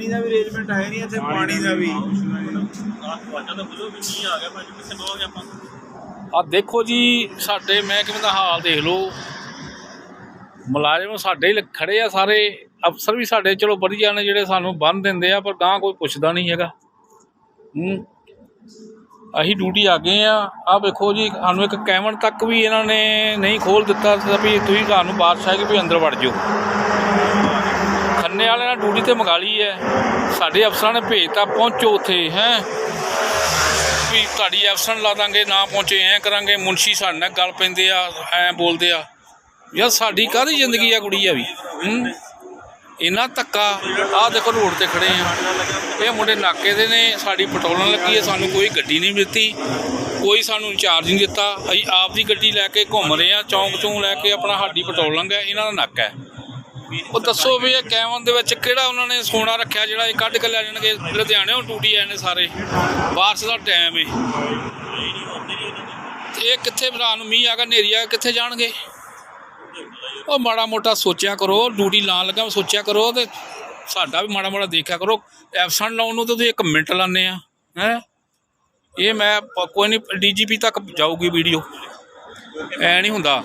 ਪਾਣੀ ਦਾ ਵੀ ਅਰੇਂਜਮੈਂਟ ਹੈ ਨਹੀਂ ਇੱਥੇ ਪਾਣੀ ਦਾ ਵੀ ਆ ਦੇਖੋ ਜੀ ਸਾਡੇ ਮਹਿਕਮੇ ਦਾ ਹਾਲ ਦੇਖ ਲਓ। ਮੁਲਾਜ਼ਮ ਸਾਡੇ ਹੀ ਖੜੇ ਆ ਸਾਰੇ। ਅਫਸਰ ਵੀ ਸਾਡੇ ਚਲੋ ਵਧੀਆ ਨੇ ਜਿਹੜੇ ਸਾਨੂੰ ਬੰਨ ਦਿੰਦੇ ਆ ਪਰ ਗਾਂ ਕੋਈ ਪੁੱਛਦਾ ਨਹੀਂ ਹੈਗਾ। ਹੂੰ। ਅਸੀਂ ਡਿਊਟੀ ਆ ਗਏ ਆ। ਆ ਵੇਖੋ ਜੀ ਸਾਨੂੰ ਇੱਕ ਕੈਮਨ ਤੱਕ ਵੀ ਇਹਨਾਂ ਨੇ ਨਹੀਂ ਖੋਲ ਦਿੱਤਾ ਵੀ ਤੁਸੀਂ ਤੁਹਾਨੂੰ ਬਾਰਿਸ਼ ਆ ਗਈ ਵੀ ਅੰਦਰ ਵੜ ਜਾਓ। ਖੰਨੇ ਵਾਲਿਆਂ ਨੇ ਡਿਊਟੀ ਤੇ ਮੰਗਾ ਲਈ ਹੈ। ਸਾਡੇ ਅਫਸਰਾਂ ਨੇ ਭੇਜਤਾ, ਪਹੁੰਚੋ ਉੱਥੇ, ਹੈ। ਵੀ ਤੁਹਾਡੀ ਐਬਸੈਂਟ ਲਾ ਦਾਂਗੇ, ਨਾ ਪਹੁੰਚੇ, ਐ ਕਰਾਂਗੇ, ਮੁਨਸ਼ੀ ਸਾਡੇ ਨਾਲ ਗੱਲ ਪੈਂਦੇ ਆ, ਐ ਬੋਲਦੇ ਆ। ਯਾਰ ਸਾਡੀ ਕਾਹਦੀ ਜ਼ਿੰਦਗੀ ਆ ਕੁੜੀ ਆ ਵੀ? ਇਹਨਾਂ ਧੱਕਾ, ਆਹ ਦੇਖੋ ਰੋਡ ਤੇ ਖੜੇ ਆ। ਇਹ ਮੁੰਡੇ ਨਾਕੇ ਦੇ ਨੇ, ਸਾਡੀ ਪਟੋਲਣ ਲੱਗੀ ਹੈ ਸਾਨੂੰ ਕੋਈ ਗੱਡੀ ਨਹੀਂ ਦਿੱਤੀ ਕੋਈ ਸਾਨੂੰ ਇੰਚਾਰਜ ਨਹੀਂ ਦਿੱਤਾ। ਅਸੀਂ ਆਪ ਦੀ ਗੱਡੀ ਲੈ ਕੇ ਘੁੰਮ ਰਹੇ ਆ, ਚੌਂਕ ਚੋਂ ਲੈ ਕੇ ਆਪਣਾ ਸਾਡੀ ਪਟੋਲਣ ਹੈ ਇਹਨਾਂ ਦਾ ਨਾਕਾ ਹੈ। ਉਹ ਦੱਸੋ ਵੀ ਇਹ ਕੈਮਨ ਦੇ ਵਿੱਚ ਕਿਹੜਾ ਉਹਨਾਂ ਨੇ ਸੋਨਾ ਰੱਖਿਆ ਜਿਹੜਾ ਇਹ ਕੱਢ ਕੇ ਲੈ ਜਾਣਗੇ ਲੁਧਿਆਣੇੋਂ ਟੂਟੀ ਆਏ ਨੇ ਸਾਰੇ। ਬਾਰਿਸ਼ ਦਾ ਟਾਈਮ ਹੈ ਇਹ ਕਿੱਥੇ ਭਰਾ ਨੂੰ ਮੀਂਹ ਆ ਗਿਆ ਆ ਕਿੱਥੇ ਜਾਣਗੇ? ਉਹ ਮਾੜਾ ਮੋਟਾ ਸੋਚਿਆ ਕਰੋ, ਡਿਊਟੀ ਲਾਉਣ ਲੱਗਾ, ਸੋਚਿਆ ਕਰੋ ਤੇ ਸਾਡਾ ਵੀ ਮਾੜਾ ਮੋਟਾ ਦੇਖਿਆ ਕਰੋ। ਐਬਸੈਂਟ ਲਾਉਣ ਨੂੰ ਤਾਂ ਤੁਸੀਂ 1 ਮਿੰਟ ਲਾਉਂਦੇ ਆ, ਹੈ? ਇਹ ਮੈਂ ਪ- ਕੋਈ ਨਹੀਂ, ਡੀਜੀਪੀ ਤੱਕ ਜਾਊਗੀ ਵੀਡੀਓ। ਐ ਨਹੀਂ ਹੁੰਦਾ।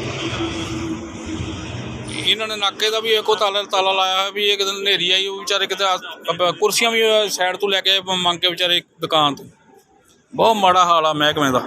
ਇਹਨਾਂ ਨੇ ਨਾਕੇ ਦਾ ਵੀ ਇੱਕੋ ਤਾਲਾ ਤਾਲਾ ਲਾਇਆ ਹੋਇਆ ਵੀ ਇੱਕ ਦਿਨ ਹਨੇਰੀ ਆਈ, ਉਹ ਵਿਚਾਰੇ ਕਿਤੇ ਆ- ਕੁਰਸੀਆਂ ਵੀ ਸਾਈਡ ਤੋਂ ਲੈ ਕੇ ਮੰਗ ਕੇ ਵਿਚਾਰੇ ਦੁਕਾਨ ਤੋਂ। ਬਹੁਤ ਮਾੜਾ ਹਾਲ ਆ ਮਹਿਕਮੇ ਦਾ।